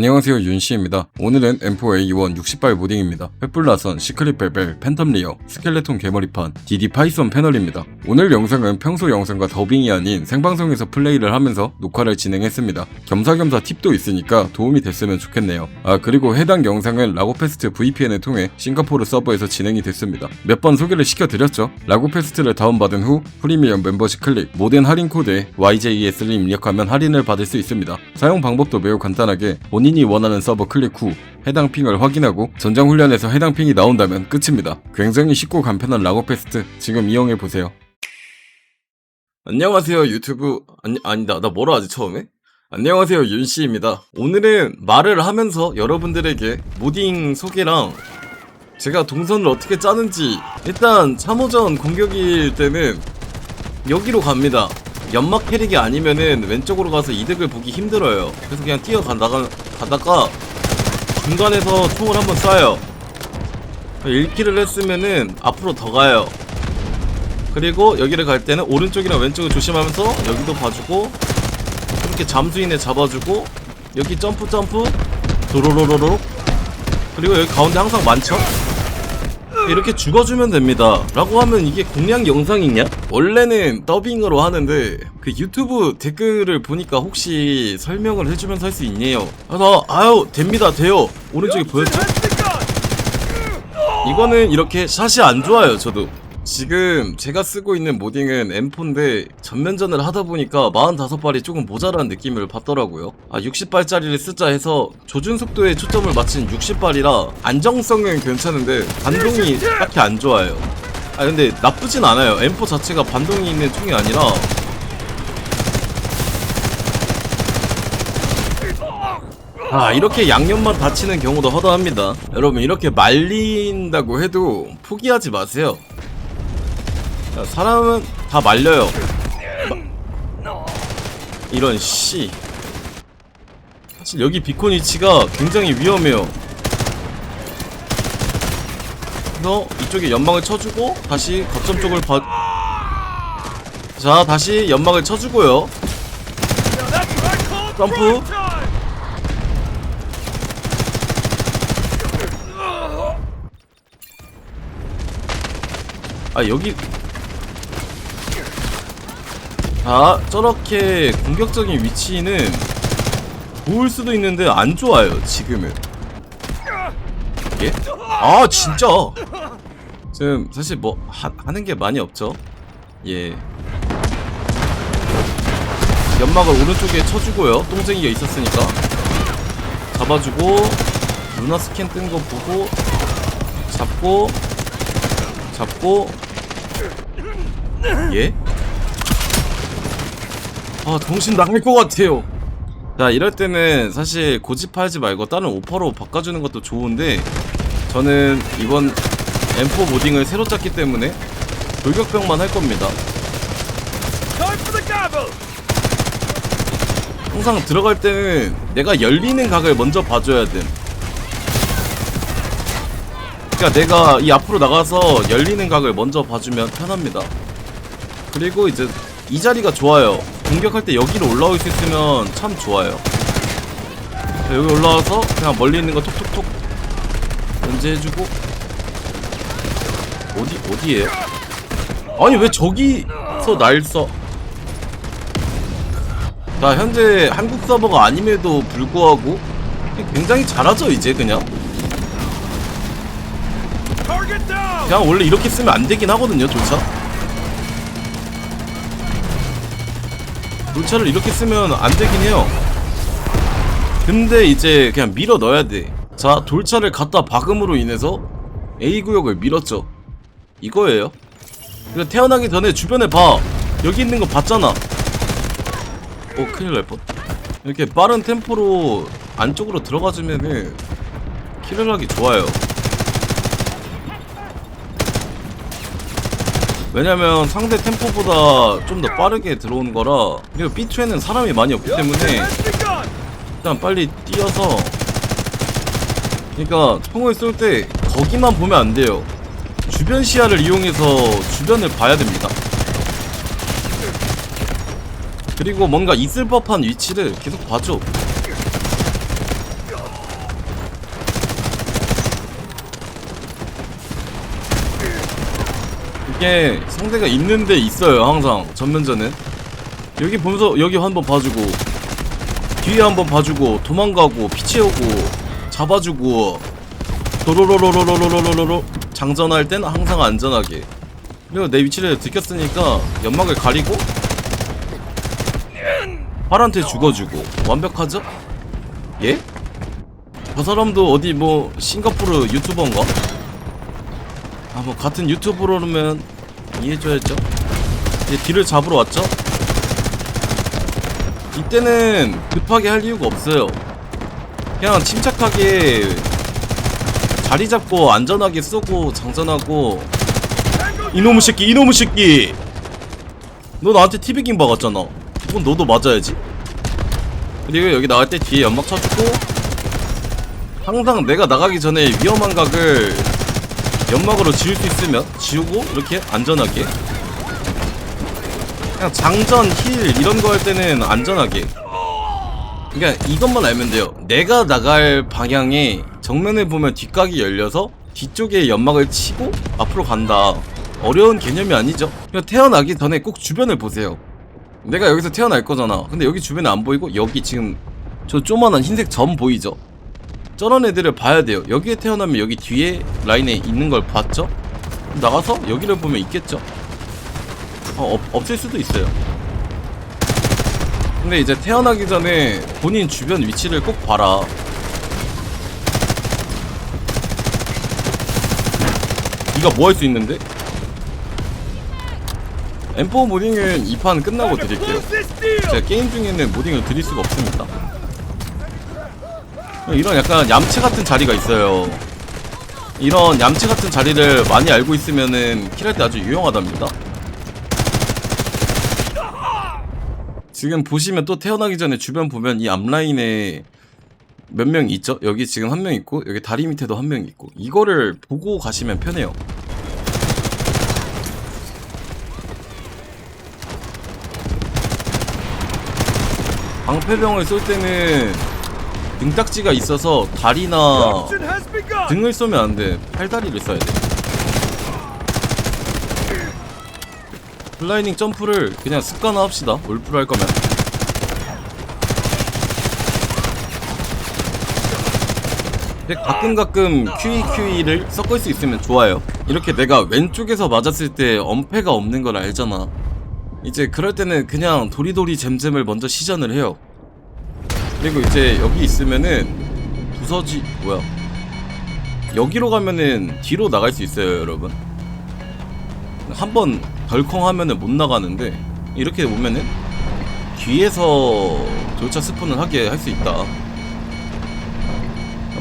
안녕하세요 윤씨입니다. 오늘은 M4A1 60발 모딩입니다. 횃불나선, 시크릿 벨벨, 팬텀 리어, 스켈레톤 개머리판, DD 파이썬 패널입니다. 오늘 영상은 평소 영상과 더빙이 아닌 생방송에서 플레이를 하면서 녹화를 진행했습니다. 겸사겸사 팁도 있으니까 도움이 됐으면 좋겠네요. 아 그리고 해당 영상은 라고페스트 VPN을 통해 싱가포르 서버에서 진행이 됐습니다. 몇 번 소개를 시켜드렸죠. 라고페스트를 다운받은 후 프리미엄 멤버십 클릭, 모든 할인 코드에 YJES를 입력하면 할인을 받을 수 있습니다. 사용 방법도 매우 간단하게 본인이 원하는 서버 클릭 후 해당 핑을 확인하고 전장 훈련에서 해당 핑이 나온다면 끝입니다. 굉장히 쉽고 간편한 라고페스트 지금 이용해 보세요. 안녕하세요 유튜브 아니 아니다 나 뭐라 하지 처음에? 안녕하세요 윤씨입니다. 오늘은 말을 하면서 여러분들에게 모딩 소개랑 제가 동선을 어떻게 짜는지 일단 참호전 공격일 때는 여기로 갑니다. 연막 캐릭이 아니면은 왼쪽으로 가서 이득을 보기 힘들어요. 그래서 그냥 뛰어가다가 가다가 중간에서 총을 한번 쏴요. 1킬을 했으면은 앞으로 더 가요. 그리고 여기를 갈 때는 오른쪽이랑 왼쪽을 조심하면서 여기도 봐주고 이렇게 잠수인에 잡아주고 여기 점프 점프 도로로로로 그리고 여기 가운데 항상 많죠? 이렇게 죽어주면 됩니다. 라고 하면 이게 공략 영상이냐? 원래는 더빙으로 하는데 그 유튜브 댓글을 보니까 혹시 설명을 해주면서 할 수 있네요. 아, 나 아유 됩니다 돼요. 오른쪽에 보였죠? 이거는 이렇게 샷이 안 좋아요 저도. 지금 제가 쓰고 있는 모딩은 M4인데 전면전을 하다 보니까 45발이 조금 모자란 느낌을 받더라고요. 아 60발짜리를 쓰자 해서 조준 속도에 초점을 맞춘 60발이라 안정성은 괜찮은데 반동이 딱히 안 좋아요. 아 근데 나쁘진 않아요. M4 자체가 반동이 있는 총이 아니라 아 이렇게 양념만 다치는 경우도 허다합니다. 여러분 이렇게 말린다고 해도 포기하지 마세요. 자, 사람은 다 말려요. 마- 이런 씨. 사실 여기 비콘 위치가 굉장히 위험해요. 그래서 이쪽에 연막을 쳐주고 다시 거점 쪽을 봐. 자 다시 연막을 쳐주고요. 점프. 아 여기 자 저렇게 공격적인 위치는 좋을 수도 있는데 안 좋아요 지금은. 예? 아 진짜? 지금 사실 뭐 하, 하는 게 많이 없죠? 예. 연막을 오른쪽에 쳐주고요. 똥쟁이가 있었으니까. 잡아주고 루나 스캔 뜬 거 보고 잡고 잡고. 예? 아 정신 나갈 것 같아요 자 이럴 때는 사실 고집하지 말고 다른 오퍼로 바꿔주는 것도 좋은데 저는 이번 M4 모딩을 새로 짰기 때문에 돌격병만 할 겁니다 항상 들어갈 때는 내가 열리는 각을 먼저 봐줘야 돼 그러니까 내가 이 앞으로 나가서 열리는 각을 먼저 봐주면 편합니다. 그리고 이제 이 자리가 좋아요. 공격할 때 여기로 올라올 수 있으면 참 좋아요. 자, 여기 올라와서 그냥 멀리 있는 거 톡톡톡 견제해주고 어디 어디에요? 아니 왜 저기서 날 써? 자 현재 한국 서버가 아님에도 불구하고 굉장히 잘하죠 이제 그냥 그냥 원래 이렇게 쓰면 안 되긴 하거든요, 조차. 조차를 이렇게 쓰면 안 되긴 해요. 근데 이제 그냥 밀어 넣어야 돼. 자, 돌차를 갖다 박음으로 인해서 A 구역을 밀었죠. 이거예요. 그리고 태어나기 전에 주변에 봐. 여기 있는 거 봤잖아. 어, 큰일 날 뻔. 이렇게 빠른 템포로 안쪽으로 들어가주면은 킬을 하기 좋아요. 왜냐면 상대 템포보다 좀 더 빠르게 들어오는 거라 그리고 B2에는 사람이 많이 없기 때문에 일단 빨리 뛰어서 그러니까 총을 쏠 때 거기만 보면 안 돼요. 주변 시야를 이용해서 주변을 봐야 됩니다. 그리고 뭔가 있을 법한 위치를 계속 봐줘 이게 상대가 있는데 있어요 항상 전면전은 여기 보면서 여기 한번 봐주고 뒤에 한번 봐주고 도망가고 피 채우고 잡아주고 도로로로로로로로로로 장전할 땐 항상 안전하게 그리고 내 위치를 들켰으니까 연막을 가리고 팔한테 죽어주고 완벽하죠? 예? 저 사람도 어디 뭐 싱가포르 유튜버인가? 아 뭐 같은 유튜버라면 이해해줘야죠. 이제 뒤를 잡으러 왔죠? 이때는 급하게 할 이유가 없어요. 그냥 침착하게 자리 잡고 안전하게 쏘고 장전하고 이놈의 새끼 이놈의 새끼! 너 나한테 티비깅 박았잖아. 그건 너도 맞아야지. 그리고 여기 나갈 때 뒤에 연막 쳐주고 항상 내가 나가기 전에 위험한 각을 연막으로 지울 수 있으면 지우고 이렇게 안전하게. 그냥 장전, 힐 이런 거 할 때는 안전하게. 그러니까 이것만 알면 돼요. 내가 나갈 방향에 정면에 보면 뒷각이 열려서 뒤쪽에 연막을 치고 앞으로 간다. 어려운 개념이 아니죠. 그냥 태어나기 전에 꼭 주변을 보세요. 내가 여기서 태어날 거잖아. 근데 여기 주변에 안 보이고 여기 지금 저 조만한 흰색 점 보이죠 저런 애들을 봐야 돼요. 여기에 태어나면 여기 뒤에 라인에 있는 걸 봤죠? 나가서 여기를 보면 있겠죠? 어, 없, 없을 수도 있어요. 근데 이제 태어나기 전에 본인 주변 위치를 꼭 봐라. 네가 뭐 할 수 있는데? M4 모딩은 2판 끝나고 드릴게요. 제가 게임 중에는 모딩을 드릴 수가 없습니다 이런 약간 얌체 같은 자리가 있어요. 이런 얌체 같은 자리를 많이 알고 있으면은 킬할 때 아주 유용하답니다. 지금 보시면 또 태어나기 전에 주변 보면 이 앞라인에 몇 명 있죠? 여기 지금 한 명 있고 여기 다리 밑에도 한 명 있고. 이거를 보고 가시면 편해요. 방패병을 쏠 때는 등딱지가 있어서 다리나 등을 쏘면 안 돼. 팔다리를 써야 돼. 플라이닝 점프를 그냥 습관화 합시다. 올프로 할 거면. 근데 가끔 가끔 QE QE를 섞을 수 있으면 좋아요. 이렇게 내가 왼쪽에서 맞았을 때 엄폐가 없는 걸 알잖아. 이제 그럴 때는 그냥 도리도리 잼잼을 먼저 시전을 해요. 그리고 이제 여기 있으면은 부서지 뭐야? 여기로 가면은 뒤로 나갈 수 있어요 여러분. 한 번 덜컹 하면은 못 나가는데 이렇게 오면은 뒤에서 돌차 스폰을 하게 할 수 있다.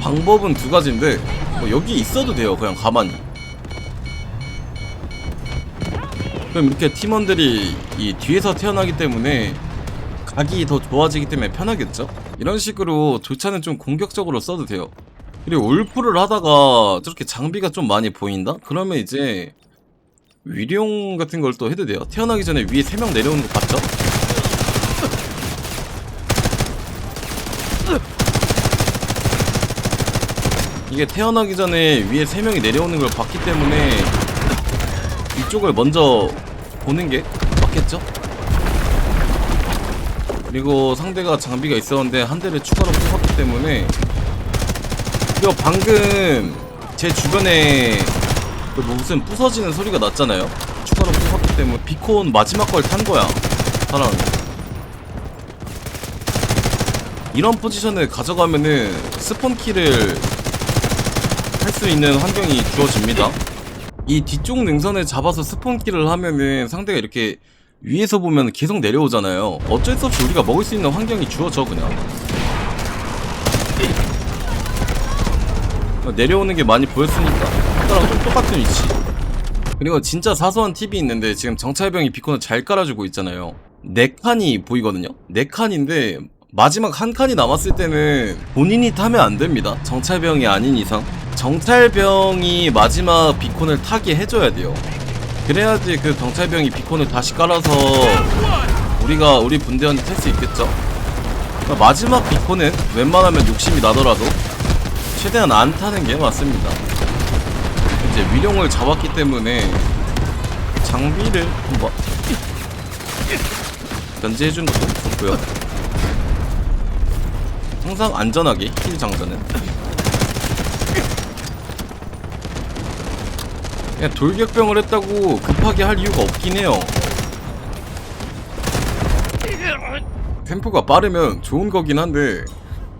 방법은 두 가지인데 뭐 여기 있어도 돼요 그냥 가만히. 그럼 이렇게 팀원들이 이 뒤에서 태어나기 때문에 각이 더 좋아지기 때문에 편하겠죠? 이런 식으로 조차는 좀 공격적으로 써도 돼요. 그리고 울프를 하다가 저렇게 장비가 좀 많이 보인다? 그러면 이제 위령 같은 걸 또 해도 돼요. 태어나기 전에 위에 3명 내려오는 거 봤죠? 이게 태어나기 전에 위에 3명이 내려오는 걸 봤기 때문에 이쪽을 먼저 보는 게 맞겠죠? 그리고 상대가 장비가 있었는데 한 대를 추가로 뽑았기 때문에 그리고 방금 제 주변에 그 무슨 부서지는 소리가 났잖아요. 추가로 뽑았기 때문에 비콘 마지막 걸 탄 거야 사람 이런 포지션을 가져가면은 스폰키를 할 수 있는 환경이 주어집니다. 이 뒤쪽 능선을 잡아서 스폰키를 하면은 상대가 이렇게 위에서 보면 계속 내려오잖아요. 어쩔 수 없이 우리가 먹을 수 있는 환경이 주어져 그냥. 내려오는 게 많이 보였으니까. 아까랑 좀 똑같은 위치. 그리고 진짜 사소한 팁이 있는데 지금 정찰병이 비콘을 잘 깔아주고 있잖아요. 네 칸이 보이거든요? 네 칸인데 마지막 한 칸이 남았을 때는 본인이 타면 안 됩니다. 정찰병이 아닌 이상. 정찰병이 마지막 비콘을 타게 해줘야 돼요 그래야지 그 경찰병이 비콘을 다시 깔아서 우리가 우리 분대원이 탈수 있겠죠? 그러니까 마지막 비콘은 웬만하면 욕심이 나더라도 최대한 안 타는 게 맞습니다. 이제 위령을 잡았기 때문에 장비를 한번 견제해주는 것도 좋고요. 항상 안전하게 힐 장전은 그냥 돌격병을 했다고 급하게 할 이유가 없긴 해요 템포가 빠르면 좋은 거긴 한데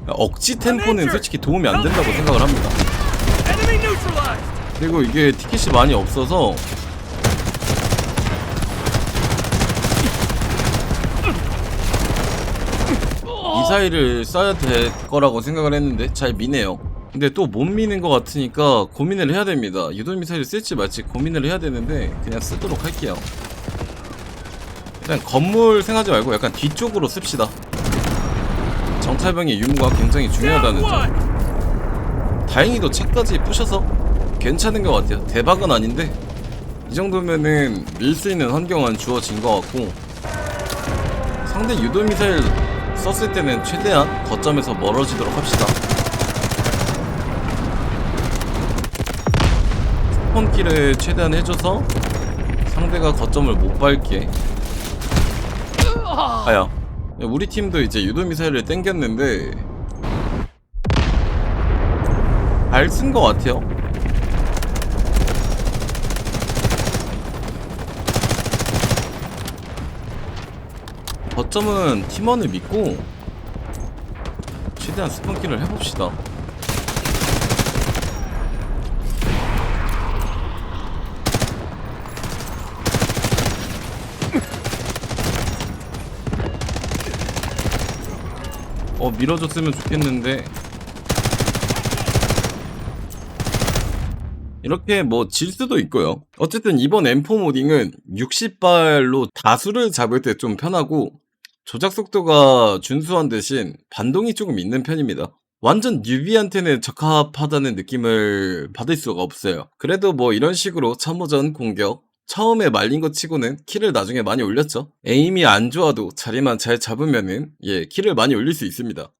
억지 템포는 솔직히 도움이 안 된다고 생각을 합니다! 그리고 이게 티켓이 많이 없어서 미사일을 쏴야 될 거라고 생각을 했는데 잘 미네요 근데 또 못 미는 것 같으니까 고민을 해야 됩니다 유도 미사일을 쓸지 말지 고민을 해야 되는데 그냥 쓰도록 할게요 일단 건물 생각하지 말고 약간 뒤쪽으로 씁시다 정찰병의 유무가 굉장히 중요하다는 점! 다행히도 차까지 부셔서 괜찮은 것 같아요. 대박은 아닌데 이 정도면은 밀 수 있는 환경은 주어진 것 같고 상대 유도 미사일 썼을 때는 최대한 거점에서 멀어지도록 합시다. 스폰키를 최대한 해줘서 상대가 거점을 못 밟게. 아야, 우리 팀도 이제 유도 미사일을 땡겼는데 잘 쓴 것 같아요. 거점은 팀원을 믿고 최대한 스펀키를 해봅시다. 어 밀어줬으면 좋겠는데 이렇게 뭐 질 수도 있고요. 어쨌든 이번 M4 모딩은 60발로 다수를 잡을 때 좀 편하고 조작 속도가 준수한 대신 반동이 조금 있는 편입니다. 완전 뉴비한테는 적합하다는 느낌을 받을 수가 없어요. 그래도 뭐 이런 식으로 참호전 공격 처음에 말린 것 치고는 킬을 나중에 많이 올렸죠. 에임이 안 좋아도 자리만 잘 잡으면은 예 킬을 많이 올릴 수 있습니다.